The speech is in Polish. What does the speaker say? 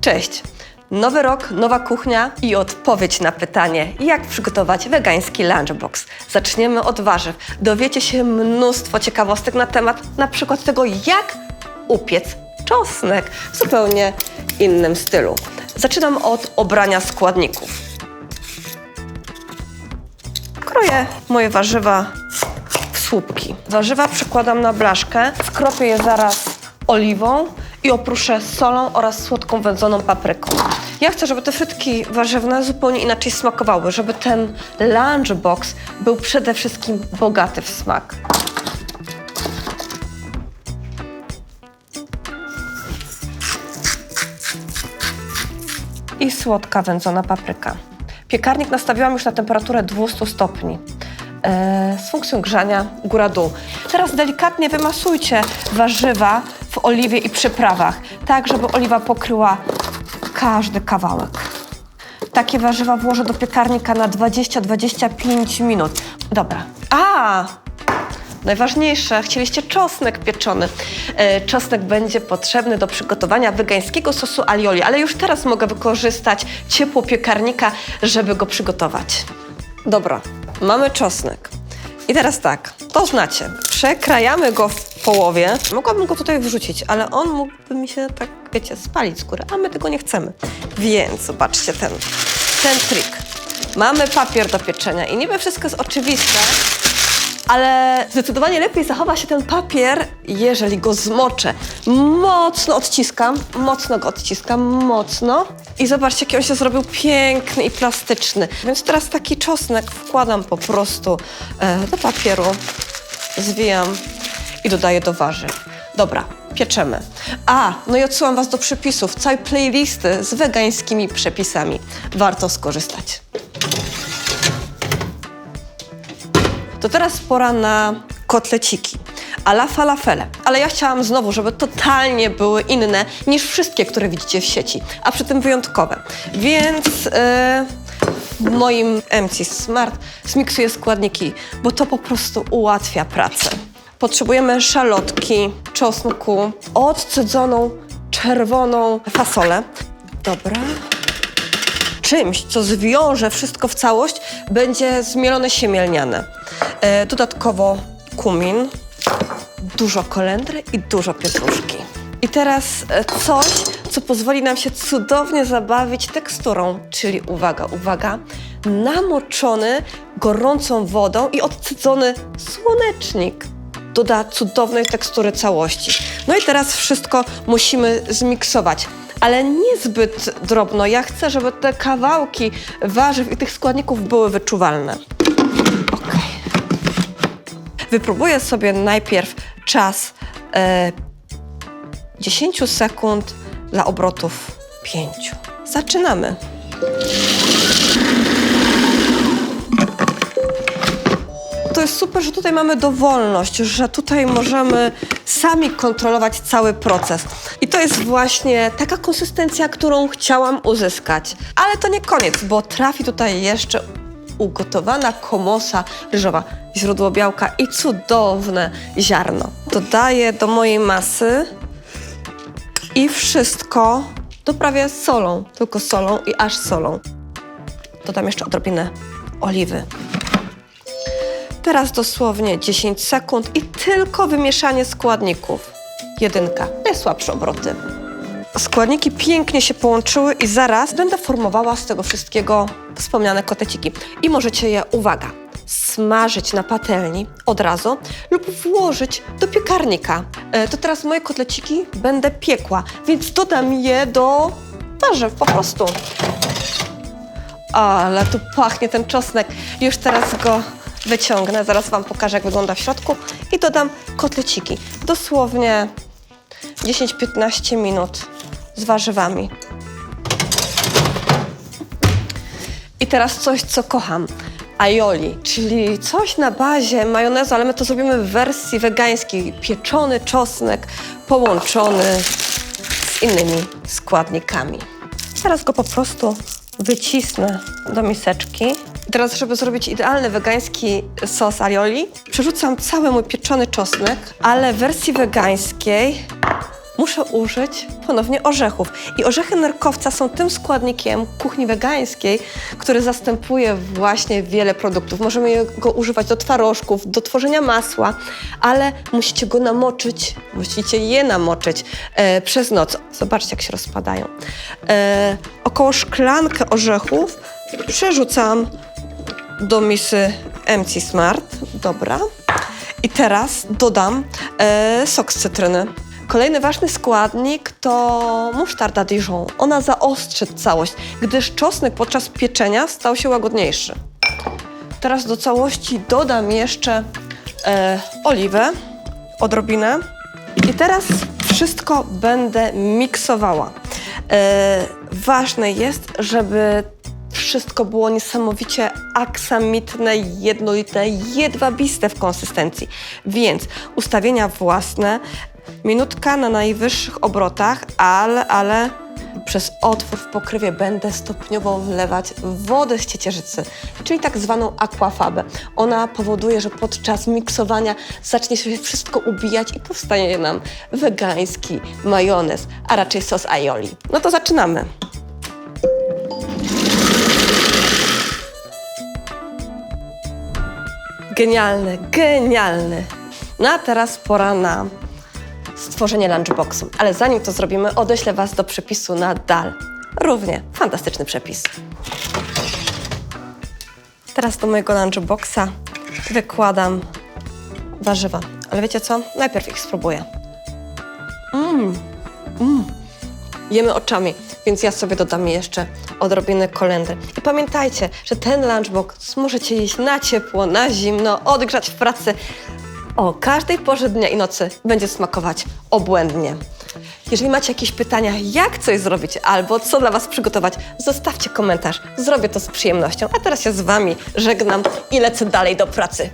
Cześć! Nowy rok, nowa kuchnia i odpowiedź na pytanie, jak przygotować wegański lunchbox. Zaczniemy od warzyw. Dowiecie się mnóstwo ciekawostek na temat na przykład tego, jak upiec czosnek w zupełnie innym stylu. Zaczynam od obrania składników. Kroję moje warzywa w słupki. Warzywa przykładam na blaszkę, skropię je zaraz oliwą i oprószę solą oraz słodką wędzoną papryką. Ja chcę, żeby te frytki warzywne zupełnie inaczej smakowały, żeby ten lunchbox był przede wszystkim bogaty w smak. i słodka wędzona papryka. Piekarnik nastawiłam już na temperaturę 200 stopni e, z funkcją grzania góra-dół. Teraz delikatnie wymasujcie warzywa w oliwie i przyprawach, tak żeby oliwa pokryła każdy kawałek. Takie warzywa włożę do piekarnika na 20-25 minut. Dobra. A! Najważniejsze, chcieliście czosnek pieczony. E, czosnek będzie potrzebny do przygotowania wegańskiego sosu alioli, ale już teraz mogę wykorzystać ciepło piekarnika, żeby go przygotować. Dobra, mamy czosnek. I teraz tak, to znacie, przekrajamy go w połowie. Mogłabym go tutaj wrzucić, ale on mógłby mi się tak, wiecie, spalić góry, a my tego nie chcemy. Więc zobaczcie ten, ten trik. Mamy papier do pieczenia i niby wszystko jest oczywiste, ale zdecydowanie lepiej zachowa się ten papier, jeżeli go zmoczę. Mocno odciskam, mocno go odciskam, mocno. I zobaczcie, jaki on się zrobił piękny i plastyczny. Więc teraz taki czosnek wkładam po prostu e, do papieru, zwijam i dodaję do warzyw. Dobra, pieczemy. A, no i odsyłam Was do przepisów, całej playlisty z wegańskimi przepisami. Warto skorzystać. To teraz pora na kotleciki. A la falafele. Ale ja chciałam znowu, żeby totalnie były inne niż wszystkie, które widzicie w sieci, a przy tym wyjątkowe. Więc e, w moim MC Smart zmiksuję składniki, bo to po prostu ułatwia pracę. Potrzebujemy szalotki, czosnku, odcedzoną czerwoną fasolę. Dobra, czymś, co zwiąże wszystko w całość, będzie zmielone siemię lniane. E, dodatkowo kumin, dużo kolendry i dużo pietruszki. I teraz e, coś, co pozwoli nam się cudownie zabawić teksturą, czyli uwaga, uwaga, namoczony gorącą wodą i odcydzony słonecznik doda cudownej tekstury całości. No i teraz wszystko musimy zmiksować, ale niezbyt drobno. Ja chcę, żeby te kawałki warzyw i tych składników były wyczuwalne. Okej. Wypróbuję sobie najpierw czas e, 10 sekund dla obrotów 5. Zaczynamy. To jest super, że tutaj mamy dowolność, że tutaj możemy sami kontrolować cały proces. I to jest właśnie taka konsystencja, którą chciałam uzyskać. Ale to nie koniec, bo trafi tutaj jeszcze ugotowana komosa ryżowa, źródło białka i cudowne ziarno. Dodaję do mojej masy i wszystko doprawię solą, tylko solą i aż solą. Dodam jeszcze odrobinę oliwy. Teraz dosłownie 10 sekund i tylko wymieszanie składników. Jedynka, najsłabsze obroty. Składniki pięknie się połączyły i zaraz będę formowała z tego wszystkiego wspomniane koteciki. I możecie je, uwaga, smażyć na patelni od razu lub włożyć do piekarnika. E, to teraz moje kotleciki będę piekła, więc dodam je do warzyw po prostu. Ale tu pachnie ten czosnek. Już teraz go wyciągnę, zaraz Wam pokażę, jak wygląda w środku i dodam kotleciki. Dosłownie 10-15 minut z warzywami. I teraz coś, co kocham. Aioli, czyli coś na bazie majonezu, ale my to zrobimy w wersji wegańskiej. Pieczony czosnek połączony z innymi składnikami. Teraz go po prostu wycisnę do miseczki. Teraz, żeby zrobić idealny wegański sos alioli, przerzucam cały mój pieczony czosnek, ale w wersji wegańskiej muszę użyć ponownie orzechów. I orzechy nerkowca są tym składnikiem kuchni wegańskiej, który zastępuje właśnie wiele produktów. Możemy go używać do twarożków, do tworzenia masła, ale musicie go namoczyć, musicie je namoczyć e, przez noc. Zobaczcie, jak się rozpadają. E, około szklankę orzechów przerzucam do misy MC Smart. Dobra. I teraz dodam e, sok z cytryny. Kolejny ważny składnik to musztarda Dijon. Ona zaostrzy całość, gdyż czosnek podczas pieczenia stał się łagodniejszy. Teraz do całości dodam jeszcze e, oliwę, odrobinę. I teraz wszystko będę miksowała. E, ważne jest, żeby wszystko było niesamowicie aksamitne, jednolite, jedwabiste w konsystencji. Więc ustawienia własne, minutka na najwyższych obrotach, ale, ale przez otwór w pokrywie będę stopniowo wlewać wodę z ciecierzycy, czyli tak zwaną aquafabę. Ona powoduje, że podczas miksowania zacznie się wszystko ubijać i powstanie nam wegański majonez, a raczej sos aioli. No to zaczynamy. Genialny, genialny. No a teraz pora na stworzenie lunchboxu. Ale zanim to zrobimy, odeślę Was do przepisu na dal. Równie fantastyczny przepis. Teraz do mojego lunchboxa wykładam warzywa. Ale wiecie co? Najpierw ich spróbuję. Mmm, mmm. Jemy oczami, więc ja sobie dodam jeszcze odrobinę kolendry. I pamiętajcie, że ten lunchbox możecie jeść na ciepło, na zimno, odgrzać w pracy. O każdej porze dnia i nocy będzie smakować obłędnie. Jeżeli macie jakieś pytania, jak coś zrobić albo co dla Was przygotować, zostawcie komentarz. Zrobię to z przyjemnością. A teraz się z Wami żegnam i lecę dalej do pracy.